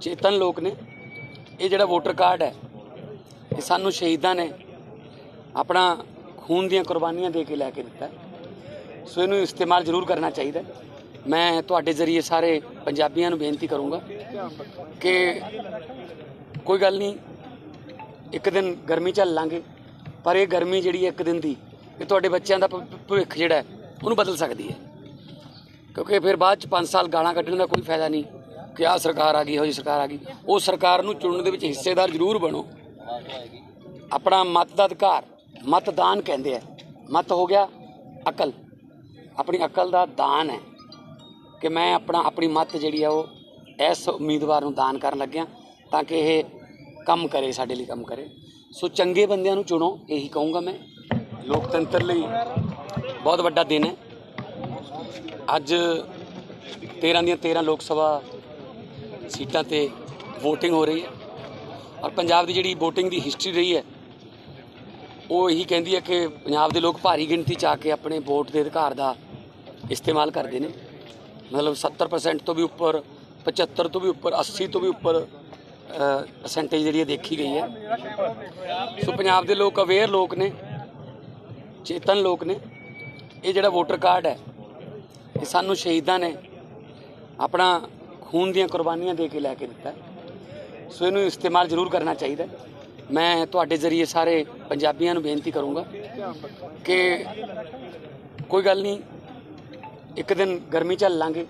ਚੇਤਨ ਲੋਕ ਨੇ। ਇਹ ਜਿਹੜਾ ਵੋਟਰ ਕਾਰਡ ਹੈ, ਇਹ ਸਾਨੂੰ ਸ਼ਹੀਦਾਂ ਨੇ ਆਪਣਾ ਖੂਨ ਦੀਆਂ ਕੁਰਬਾਨੀਆਂ ਦੇ ਕੇ ਲੈ ਕੇ ਦਿੱਤਾ। ਸੋ ਇਹਨੂੰ ਇਸਤੇਮਾਲ ਜ਼ਰੂਰ ਕਰਨਾ ਚਾਹੀਦਾ ਮੈਂ ਤੁਹਾਡੇ ਜ਼ਰੀਏ ਸਾਰੇ ਪੰਜਾਬੀਆਂ ਨੂੰ ਬੇਨਤੀ ਕਰੂੰਗਾ ਕਿ ਕੋਈ ਗੱਲ ਨਹੀਂ, ਇੱਕ ਦਿਨ ਗਰਮੀ ਚੱਲ ਲਾਂਗੇ, ਪਰ ਇਹ ਗਰਮੀ ਜਿਹੜੀ ਹੈ ਇੱਕ ਦਿਨ ਦੀ, ਇਹ ਤੁਹਾਡੇ ਬੱਚਿਆਂ ਦਾ ਭ- ਭਵਿੱਖ ਜਿਹੜਾ ਉਹਨੂੰ ਬਦਲ ਸਕਦੀ ਹੈ। ਕਿਉਂਕਿ ਫਿਰ ਬਾਅਦ ਚ 5 ਸਾਲ ਗਾਲਾਂ ਕੱਢਣ ਦਾ ਕੋਈ ਫਾਇਦਾ ਨਹੀਂ। ਕਿ ਆਹ ਸਰਕਾਰ ਆ ਗਈ ਹੋ ਜੀ ਸਰਕਾਰ ਆ ਗਈ। ਉਹ ਸਰਕਾਰ ਨੂੰ ਚੁਣਨ ਦੇ ਵਿੱਚ ਹਿੱਸੇਦਾਰ ਜ਼ਰੂਰ ਬਣੋ। ਆਪਣਾ ਮਤ ਦਾ ਅਧਿਕਾਰ, ਮਤਦਾਨ ਕਹਿੰਦੇ ਆ। ਮਤ ਹੋ ਗਿਆ ਅਕਲ। ਆਪਣੀ ਅਕਲ ਦਾ ਦਾਨ ਹੈ ਕਿ ਮੈਂ ਆਪਣਾ, ਆਪਣੀ ਮਤ ਜਿਹੜੀ ਆ ਉਹ ਇਸ ਉਮੀਦਵਾਰ ਨੂੰ ਦਾਨ ਕਰਨ ਲੱਗਿਆ ਤਾਂ ਕਿ ਇਹ ਕੰਮ ਕਰੇ, ਸਾਡੇ ਲਈ ਕੰਮ ਕਰੇ। ਸੋ ਚੰਗੇ ਬੰਦਿਆਂ ਨੂੰ ਚੁਣੋ, ਇਹੀ ਕਹੂੰਗਾ ਮੈਂ। ਲੋਕਤੰਤਰ ਲਈ ਬਹੁਤ ਵੱਡਾ ਦਿਨ ਹੈ। ਅੱਜ 13 ਦੀਆਂ 13 ਲੋਕ ਸਭਾ ਸੀਟਾਂ ਤੇ VOTING ਹੋ ਰਹੀ ਹੈ। ਔਰ ਪੰਜਾਬ ਦੀ ਜਿਹੜੀ VOTING ਦੀ ਹਿਸਟਰੀ ਰਹੀ ਹੈ, ਉਹ ਇਹੀ ਕਹਿੰਦੀ ਹੈ ਕਿ ਪੰਜਾਬ ਦੇ ਲੋਕ ਭਾਰੀ ਗਿਣਤੀ ਚ ਆ ਕੇ ਆਪਣੇ ਵੋਟ ਦੇ ਅਧਿਕਾਰ ਦਾ ਇਸਤੇਮਾਲ ਕਰਦੇ ਨੇ। ਮਤਲਬ 70% ਤੋਂ ਵੀ ਉੱਪਰ 75 ਤੋਂ ਵੀ ਉੱਪਰ 80 ਤੋਂ ਵੀ ਉੱਪਰ ਪਰਸੈਂਟੇਜ ਜਿਹੜੀ ਹੈ ਦੇਖੀ ਗਈ ਹੈ। ਸੋ ਪੰਜਾਬ ਦੇ ਲੋਕ ਅਵੇਅਰ ਲੋਕ ਨੇ, ਚੇਤਨ ਲੋਕ ਨੇ। ਇਹ ਜਿਹੜਾ ਵੋਟਰ ਕਾਰਡ ਹੈ, ਇਹ ਸਾਨੂੰ ਸ਼ਹੀਦਾਂ ਨੇ ਆਪਣਾ ਖੂਨ ਦੀਆਂ ਕੁਰਬਾਨੀਆਂ ਦੇ ਕੇ ਲੈ ਕੇ ਦਿੱਤਾ ਸੋ ਇਹਨੂੰ ਇਸਤੇਮਾਲ ਜ਼ਰੂਰ ਕਰਨਾ ਚਾਹੀਦਾ ਮੈਂ ਤੁਹਾਡੇ ਜ਼ਰੀਏ ਸਾਰੇ ਪੰਜਾਬੀਆਂ ਨੂੰ ਬੇਨਤੀ ਕਰੂੰਗਾ ਕਿ ਕੋਈ ਗੱਲ ਨਹੀਂ, ਇੱਕ ਦਿਨ ਗਰਮੀ ਚੱਲ ਲਾਂਗੇ,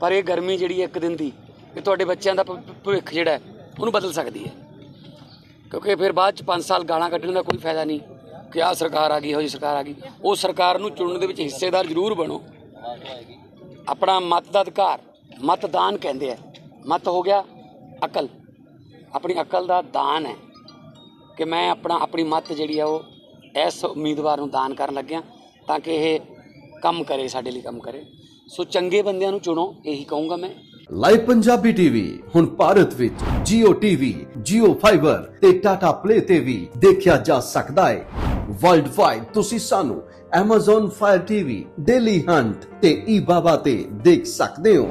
ਪਰ ਇਹ ਗਰਮੀ ਜਿਹੜੀ ਹੈ ਇੱਕ ਦਿਨ ਦੀ, ਇਹ ਤੁਹਾਡੇ ਬੱਚਿਆਂ ਦਾ ਭ- ਭਵਿੱਖ ਜਿਹੜਾ ਉਹਨੂੰ ਬਦਲ ਸਕਦੀ ਹੈ। ਕਿਉਂਕਿ ਫਿਰ ਬਾਅਦ ਚ 5 ਸਾਲ ਗਾਲਾਂ ਕੱਢਣ ਦਾ ਕੋਈ ਫਾਇਦਾ ਨਹੀਂ ਕਿ ਆਹ ਸਰਕਾਰ ਆ ਗਈ ਹੋ ਜੀ ਸਰਕਾਰ ਆ ਗਈ। ਉਹ ਸਰਕਾਰ ਨੂੰ ਚੁਣਨ ਦੇ ਵਿੱਚ ਹਿੱਸੇਦਾਰ ਜ਼ਰੂਰ ਬਣੋ। ਆਪਣਾ ਮਤ ਦਾ ਅਧਿਕਾਰ ਮਤਦਾਨ ਕਹਿੰਦੇ ਆ। ਮਤ ਹੋ ਗਿਆ ਅਕਲ। ਆਪਣੀ ਅਕਲ ਦਾ ਦਾਨ ਹੈ ਕਿ ਮੈਂ ਆਪਣਾ ਆਪਣੀ ਮਤ ਜਿਹੜੀ ਆ ਉਹ ਇਸ ਉਮੀਦਵਾਰ ਨੂੰ ਦਾਨ ਕਰਨ ਲੱਗਿਆ ਤਾਂ ਕਿ ਇਹ ਕੰਮ ਕਰੇ ਸਾਡੇ ਲਈ ਕੰਮ ਕਰੇ। ਸੋ ਚੰਗੇ ਬੰਦਿਆਂ ਨੂੰ ਚੁਣੋ ਇਹੀ ਕਹੂੰਗਾ ਮੈਂ। ਲਾਈਵ ਪੰਜਾਬੀ ਟੀਵੀ ਹੁਣ ਭਾਰਤ ਵਿੱਚ Jio TV, Jio Fiber ਤੇ Tata Play ਤੇ ਵੀ ਦੇਖਿਆ ਜਾ ਸਕਦਾ ਹੈ। ਵਰਲਡ ਵਾਈਡ ਤੁਸੀਂ ਸਾਨੂੰ Amazon Fire TV, Daily Hunt ਤੇ eBaba ਤੇ ਦੇਖ ਸਕਦੇ ਹੋ।